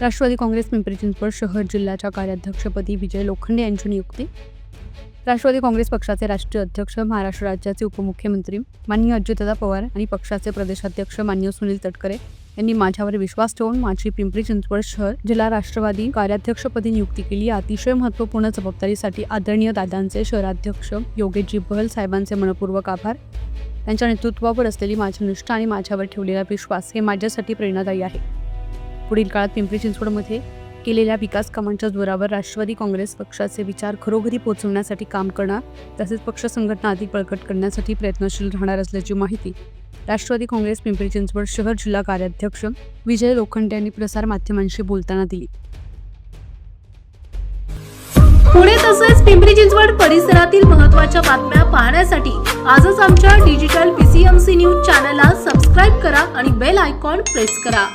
राष्ट्रवादी काँग्रेस पिंपरी चिंचवड शहर जिल्ह्याच्या कार्याध्यक्षपदी विजय लोखंडे यांची नियुक्ती. राष्ट्रवादी काँग्रेस पक्षाचे राष्ट्रीय अध्यक्ष महाराष्ट्र राज्याचे उपमुख्यमंत्री माननीय अजितदादा पवार आणि पक्षाचे प्रदेशाध्यक्ष मान्य सुनील तटकरे यांनी माझ्यावर विश्वास ठेवून माझी पिंपरी चिंचवड शहर जिल्हा राष्ट्रवादी कार्याध्यक्षपदी नियुक्ती केली. अतिशय महत्त्वपूर्ण जबाबदारीसाठी आदरणीय दादांचे शहराध्यक्ष योगेशजी बहल साहेबांचे मनपूर्वक आभार. त्यांच्या नेतृत्वावर असलेली माझी निष्ठा आणि माझ्यावर ठेवलेला विश्वास हे माझ्यासाठी प्रेरणादायी आहे. पुढील काळात पिंपरी चिंचवडमध्ये केलेल्या विकास कामांच्या जोरावर राष्ट्रवादी काँग्रेस पक्षाचे विचार घरोघरी पोहोचवण्यासाठी काम करणार तसेच पक्ष संघटना अधिक बळकट करण्यासाठी प्रयत्नशील राहणार असल्याची माहिती राष्ट्रवादी काँग्रेस पिंपरी चिंचवड शहर जिल्हा कार्याध्यक्ष विजय लोखंडे यांनी प्रसार माध्यमांशी बोलताना दिली. पुणे तसेच पिंपरी चिंचवड परिसरातील महत्त्वाच्या बातम्या पाहण्यासाठी आजच आमच्या डिजिटल पीसीएमसी न्यूज चॅनलला सबस्क्राईब करा आणि बेल आयकॉन प्रेस करा.